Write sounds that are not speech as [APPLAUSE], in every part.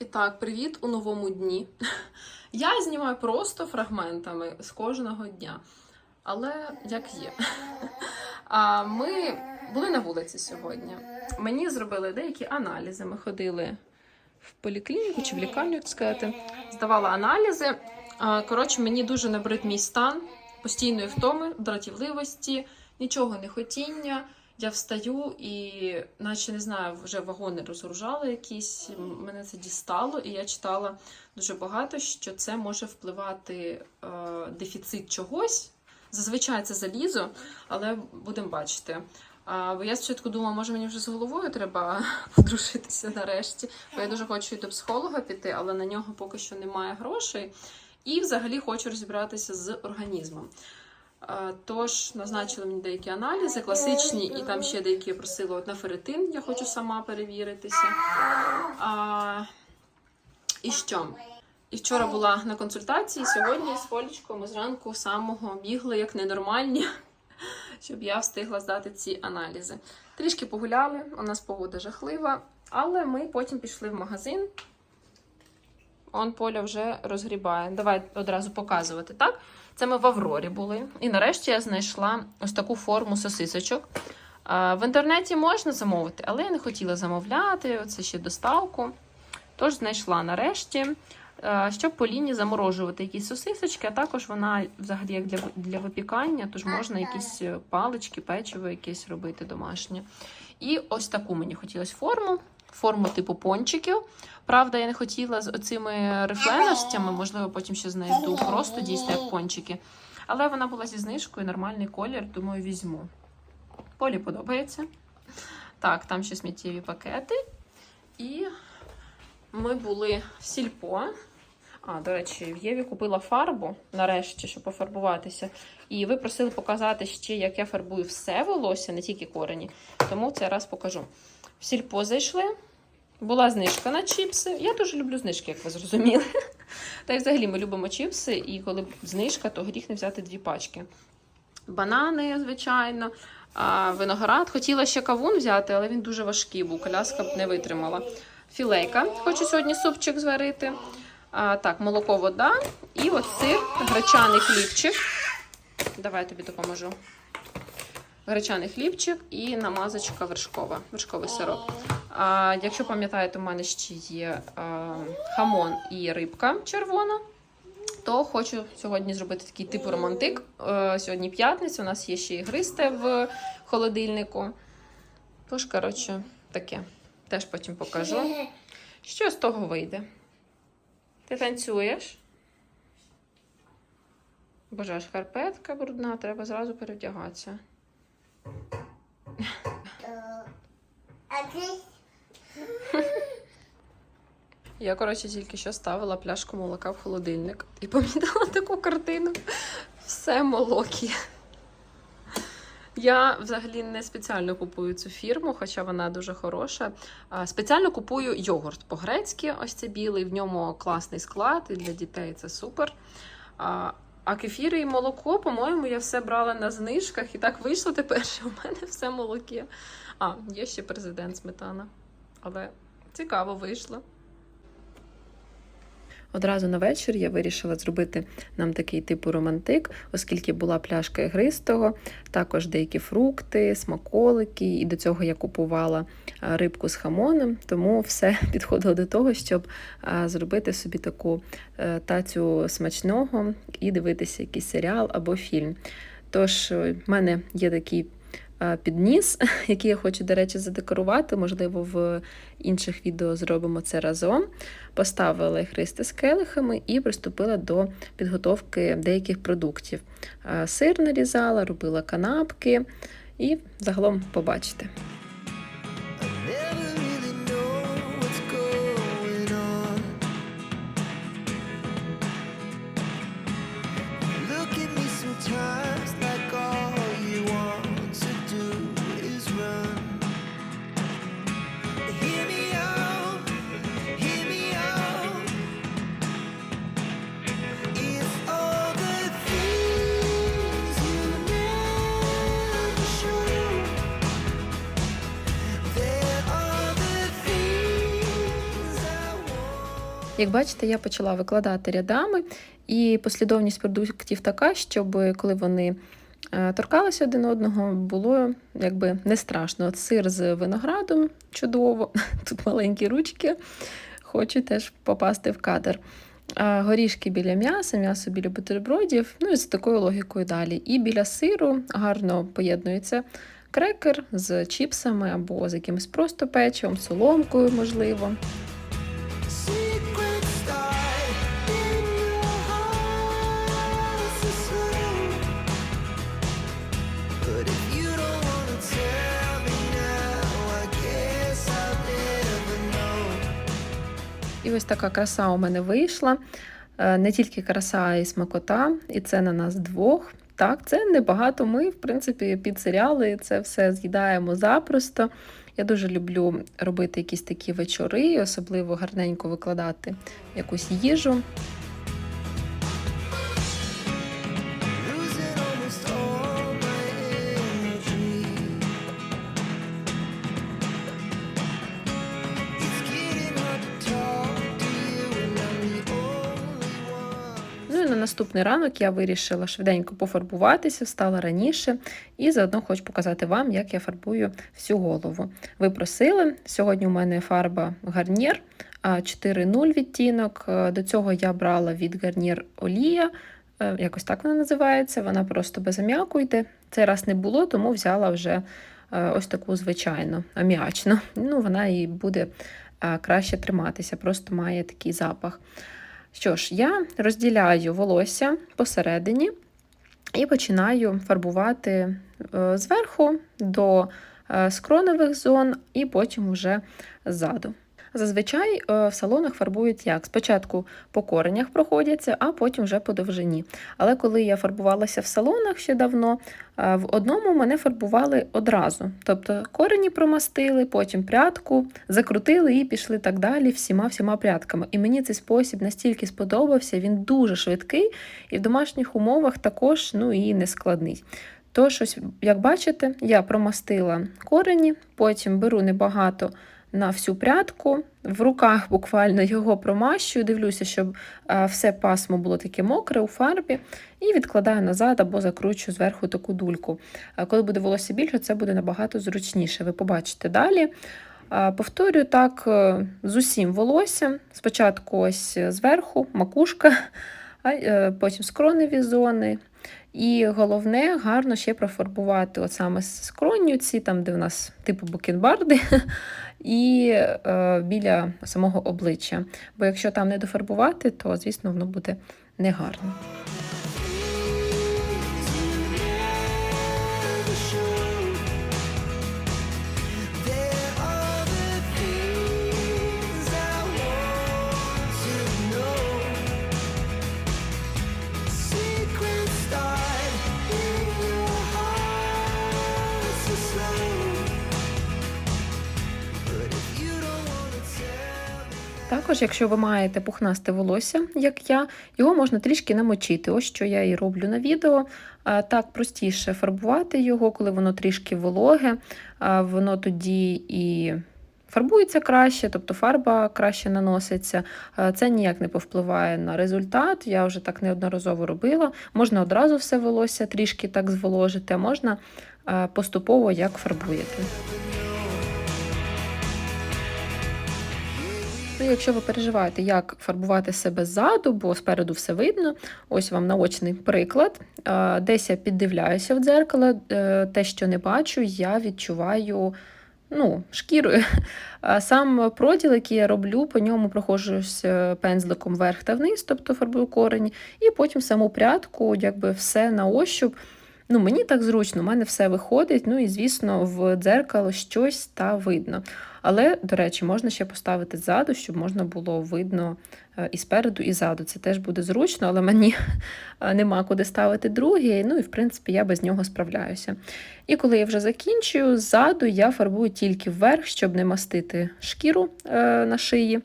І так, привіт у новому дні. [LAUGHS] Я знімаю просто фрагментами з кожного дня. Але як є. [LAUGHS] А ми були на вулиці сьогодні. Мені зробили деякі аналізи. Ми ходили в поліклініку чи в лікарню, як сказати, здавала аналізи. Коротше, мені дуже набрид мій стан постійної втоми, дратівливості, нічого не хотіння. Я встаю і, наче не знаю, вже вагони розгружали якісь. Мене це дістало, і я читала дуже багато, що це може впливати е, дефіцит чогось. Зазвичай це залізо, але будемо бачити. А, бо я спочатку думала, може мені вже з головою треба [LAUGHS] подружитися нарешті. Бо я дуже хочу і до психолога піти, але на нього поки що немає грошей. І взагалі хочу розібратися з організмом. Тож назначили мені деякі аналізи, класичні, і там ще деякі просили от на ферритин, я хочу сама перевіритися. А, і що? І вчора була на консультації, сьогодні з Полічкою ми зранку самого бігли як ненормальні, [LAUGHS] щоб я встигла здати ці аналізи. Трішки погуляли, у нас погода жахлива, але ми потім пішли в магазин. Он Поля вже розгрібає. Давай одразу показувати, так? Це ми в Аврорі були. І нарешті я знайшла ось таку форму сосисочок. В інтернеті можна замовити, але я не хотіла замовляти, це ще доставку. Тож знайшла нарешті, щоб по лінії заморожувати якісь сосисочки, а також вона взагалі як для, для випікання, тож можна якісь е, палички, печиво якесь робити домашнє. І ось таку мені хотілося форму, форму типу пончиків. Правда, я не хотіла з оцими рифленостями, можливо, потім ще знайду просто дійсно як пончики. Але вона була зі знижкою, нормальний колір, думаю, візьму. Полі подобається. Так, там ще сміттєві пакети. І ми були в сільпо. А, до речі, в Єві купила фарбу нарешті, щоб пофарбуватися. І ви просили показати ще, як я фарбую все волосся, не тільки корені. Тому в цей раз покажу. В сільпо зайшли. Була знижка на чіпси. Я дуже люблю знижки, як ви зрозуміли. [LAUGHS] Та й взагалі ми любимо чіпси, і коли знижка, то гріх не взяти дві пачки. Банани, звичайно, виноград. Хотіла ще кавун взяти, але він дуже важкий був. Коляска б не витримала. Філейка. Хочу сьогодні супчик зварити. А, так, молоко, вода. І от сир, гречаний хлібчик. Давай я тобі допоможу. Гречаний хлібчик і намазочка вершкова, вершковий сироп. А, якщо пам'ятаєте, у мене ще є а, хамон і рибка червона. То хочу сьогодні зробити такий типу романтик. Е, сьогодні п'ятниця, у нас є ще і гристе в холодильнику. Тож, коротше, таке. Теж потім покажу. [LAUGHS] Що з того вийде? Ти танцюєш? Боже, аж шкарпетка брудна, треба зразу перевдягатися. Ти Я, коротше, тільки що ставила пляшку молока в холодильник і помітила таку картину. Все молокі. Я взагалі не спеціально купую цю фірму, хоча вона дуже хороша. Спеціально купую йогурт по-грецьки, ось це білий, в ньому класний склад, і для дітей це супер. А, кефіри і молоко, по-моєму, я все брала на знижках, і так вийшло тепер, що в мене все молоке. А, є ще президент сметана. Але цікаво вийшло. Одразу на вечір я вирішила зробити нам такий типу романтик, оскільки була пляшка ігристого, також деякі фрукти, смаколики, і до цього я купувала рибку з хамоном, тому все [LAUGHS] підходило до того, щоб зробити собі таку е, тацю смачного і дивитися якийсь серіал або фільм. Тож, в мене є такий е, підніс, [LAUGHS] який я хочу, до речі, задекорувати. Можливо, в інших відео зробимо це разом. Поставила христи з келихами і приступила до підготовки деяких продуктів. Е, Сир нарізала, робила канапки і загалом побачите. Як бачите, я почала викладати рядами, і послідовність продуктів така, щоб коли вони е, торкалися один одного, було якби не страшно. От сир з виноградом чудово, [LAUGHS] тут маленькі ручки, хочу теж попасти в кадр. А горішки біля м'яса, м'ясо біля бутербродів, ну і з такою логікою далі. І біля сиру гарно поєднується крекер з чіпсами або з якимось просто печивом, соломкою, можливо. І ось така краса у мене вийшла. Е, Не тільки краса, й смакота, і це на нас двох. Так, це небагато. Ми, в принципі, під серіали це все з'їдаємо запросто. Я дуже люблю робити якісь такі вечори, особливо гарненько викладати якусь їжу. Ну і на наступний ранок я вирішила швиденько пофарбуватися, встала раніше і заодно хочу показати вам, як я фарбую всю голову. Ви просили, сьогодні у мене фарба гарнір а, 4.0 відтінок. Е, До цього я брала від гарнір олія. е, Якось так вона називається, вона просто без аміаку йде. Цей раз не було, тому взяла вже е, ось таку звичайну аміачну. Ну, вона і буде краще триматися, просто має такий запах. Що ж, я розділяю волосся посередині і починаю фарбувати е, зверху до скронових скроневих зон, і потім вже ззаду. Зазвичай е, в салонах фарбують як? Спочатку по коренях проходяться, а потім вже по довжині. Але коли я фарбувалася в салонах ще давно, е, в одному мене фарбували одразу. Тобто корені промастили, потім прядку, закрутили і пішли так далі всіма всіма прядками. І мені цей спосіб настільки сподобався, він дуже швидкий і в домашніх умовах також ну і не складний. Тож, ось, як бачите, я промастила корені, потім беру небагато на всю прядку, в руках буквально його промащую, дивлюся, щоб е, все пасмо було таке мокре у фарбі, і відкладаю назад або закручу зверху таку дульку. Е, Коли буде волосся більше, це буде набагато зручніше. Ви побачите далі. Е, Повторюю так з усім волоссям. Спочатку ось зверху, макушка, [LAUGHS] потім скроневі зони. І головне гарно ще профарбувати от саме скронню ці, там, де в нас типу букенбарди, [LAUGHS] і е, біля самого обличчя. Бо якщо там не дофарбувати, то, звісно, воно буде негарно. Також, якщо ви маєте пухнасте волосся, як я, його можна трішки намочити. Ось що я і роблю на відео. Так простіше фарбувати його, коли воно трішки вологе, воно тоді і фарбується краще, тобто фарба краще наноситься. Це ніяк не повпливає на результат. Я вже так неодноразово робила. Можна одразу все волосся трішки так зволожити, а можна поступово як фарбуєте. Ну, якщо ви переживаєте, як фарбувати себе ззаду, бо спереду все видно, ось вам наочний приклад. Десь я піддивляюся в дзеркало, е, те, що не бачу, я відчуваю ну, шкірою. [LAUGHS] Сам проділ, який я роблю, по ньому проходжусь е, пензликом вверх та вниз, тобто фарбую корені, і потім саму прядку, якби все на ощуп. Ну, мені так зручно, у мене все виходить. Ну і звісно, в дзеркало щось та видно. Але, до речі, можна ще поставити ззаду, щоб можна було видно е, і спереду, і ззаду. Це теж буде зручно, але мені е, нема куди ставити другий. Ну і в принципі я без нього справляюся. І коли я вже закінчую, ззаду я фарбую тільки вверх, щоб не мастити шкіру е, на шиї.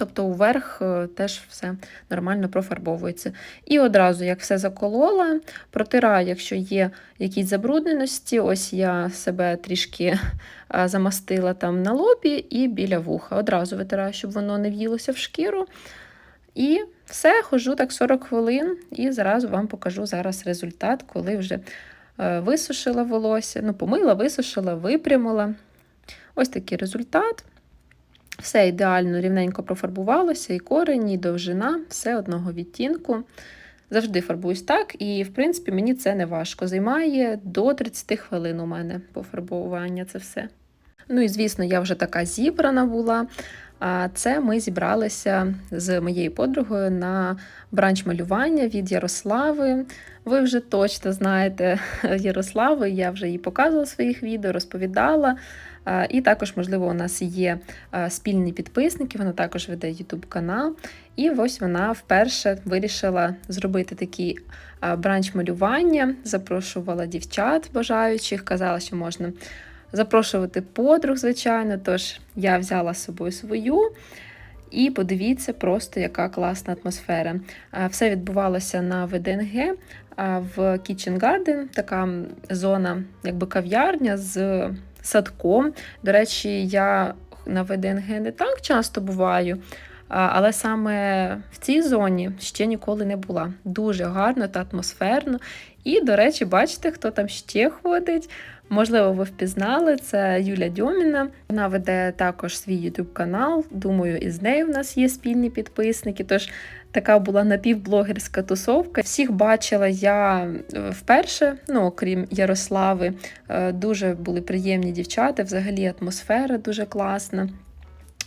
Тобто уверх е, теж все нормально профарбовується. І одразу, як все заколола, протираю, якщо є якісь забрудненості. Ось я себе трішки е, замастила там на лобі і біля вуха. Одразу витираю, щоб воно не в'їлося в шкіру. І все, хожу так 40 хвилин, і зразу вам покажу зараз результат, коли вже е, висушила волосся. Ну, помила, висушила, випрямила. Ось такий результат. Все ідеально рівненько профарбувалося, і корень, і довжина, все одного відтінку. Завжди фарбуюсь так, і, в принципі, мені це не важко. Займає до 30 хвилин у мене пофарбування це все. Ну і звісно, я вже така зібрана була. А це ми зібралися з моєю подругою на бранч малювання від Ярослави. Ви вже точно знаєте [LAUGHS] Ярославу, я вже їй показувала в своїх відео, розповідала. І також, можливо, у нас є спільні підписники, вона також веде YouTube канал. І ось вона вперше вирішила зробити такий бранч малювання, запрошувала дівчат бажаючих, казала, що можна запрошувати подруг, звичайно. Тож я взяла з собою свою. І подивіться, просто яка класна атмосфера. Все відбувалося на ВДНГ в Kitchen Garden, така зона, якби кав'ярня з садком. До речі, я на ВДНГ не так часто буваю, але саме в цій зоні ще ніколи не була. Дуже гарно та атмосферно. І, до речі, бачите, хто там ще ходить. Можливо, ви впізнали, це Юля Дьоміна. Вона веде також свій YouTube канал. Думаю, із нею в нас є спільні підписники. Тож така була напівблогерська тусовка. Всіх бачила я е, вперше, ну окрім Ярослави. Е, Дуже були приємні дівчата, взагалі атмосфера дуже класна.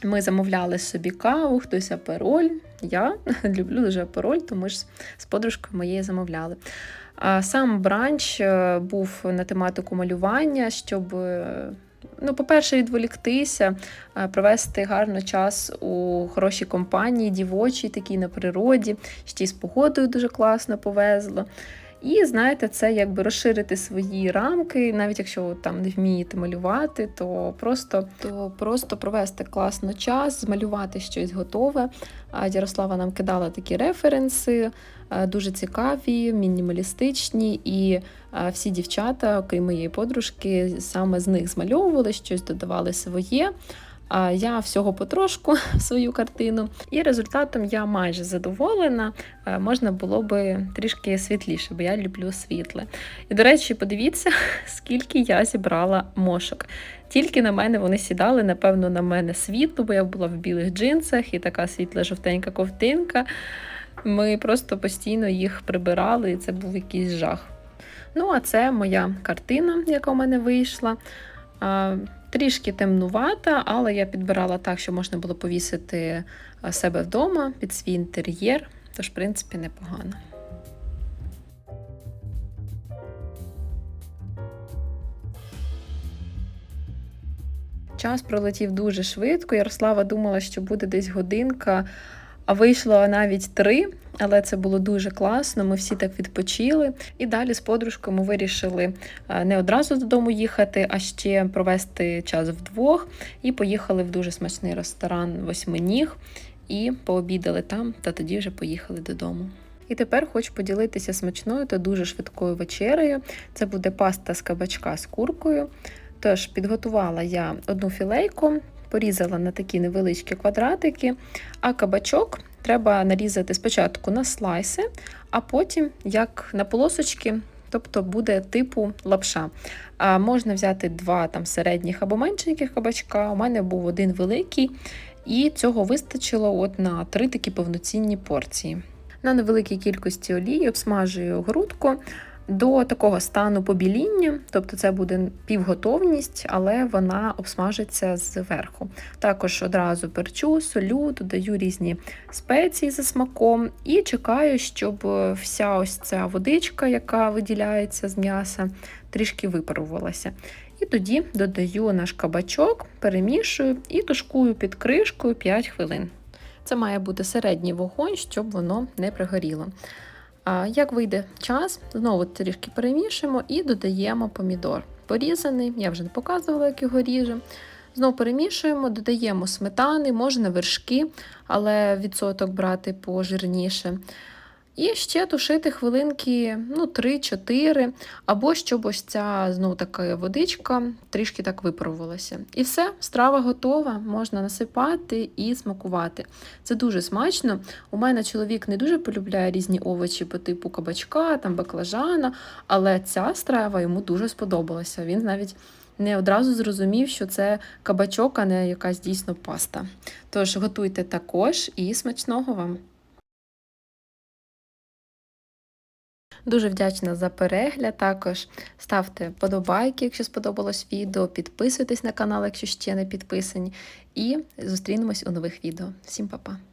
Ми замовляли собі каву, хтось апероль. Я [LAUGHS] люблю дуже апероль, тому ж з подружкою моєю замовляли. Сам бранч е, був на тематику малювання, щоб, е, ну, по-перше, відволіктися, е, провести гарно час у хорошій компанії, дівочій, такій на природі, ще й з погодою дуже класно повезло. І знаєте, це якби розширити свої рамки, навіть якщо там не вмієте малювати, то просто, то просто провести класно час, змалювати щось готове. Ярослава нам кидала такі референси, е, дуже цікаві, мінімалістичні, і е, всі дівчата, окрім моєї подружки, саме з них змальовували щось, додавали своє. Я всього потрошку [LAUGHS] в свою картину. І результатом я майже задоволена. Е, Можна було би трішки світліше, бо я люблю світле. І, до речі, подивіться, [LAUGHS] скільки я зібрала мошок. Тільки на мене вони сідали, напевно, на мене світло, бо я була в білих джинсах і така світла жовтенька ковтинка. Ми просто постійно їх прибирали, і це був якийсь жах. Ну, а це моя картина, яка у мене вийшла. Трішки темнувата, але я підбирала так, що можна було повісити себе вдома під свій інтер'єр, тож, в принципі, непогано. Час пролетів дуже швидко. Ярослава думала, що буде десь годинка, а вийшло навіть три, але це було дуже класно. Ми всі так відпочили. І далі з подружкою ми вирішили е, не одразу додому їхати, а ще провести час вдвох. І поїхали в дуже смачний ресторан Восьминіг і пообідали там, та тоді вже поїхали додому. І тепер хочу поділитися смачною та дуже швидкою вечерею. Це буде паста з кабачка з куркою. Тож підготувала я одну філейку, порізала на такі невеличкі квадратики, а кабачок треба нарізати спочатку на слайси, а потім як на полосочки, тобто буде типу лапша. А можна взяти два там середніх або меншеньких кабачка. У мене був один великий, і цього вистачило от на три такі повноцінні порції. На невеликій кількості олії обсмажую грудку до такого стану побіління, тобто це буде півготовність, але вона обсмажиться зверху. Також одразу перчу, солю, додаю різні спеції за смаком і чекаю, щоб вся ось ця водичка, яка виділяється з м'яса, трішки випарувалася. І тоді додаю наш кабачок, перемішую і тушкую під кришкою 5 хвилин. Це має бути середній вогонь, щоб воно не пригоріло. Як вийде час, знову трішки перемішуємо і додаємо помідор. Порізаний, я вже не показувала, як його ріжемо. Знову перемішуємо, додаємо сметани, можна вершки, але відсоток брати пожирніше. І ще тушити хвилинки ну, 3-4, або щоб ось ця знову така водичка трішки так випарувалася. І все, страва готова, можна насипати і смакувати. Це дуже смачно. У мене чоловік не дуже полюбляє різні овочі по типу кабачка, там баклажана, але ця страва йому дуже сподобалася. Він навіть не одразу зрозумів, що це кабачок, а не якась дійсно паста. Тож готуйте також і смачного вам! Дуже вдячна за перегляд. Також ставте подобайки, якщо сподобалось відео, підписуйтесь на канал, якщо ще не підписані. І зустрінемось у нових відео. Всім па-па!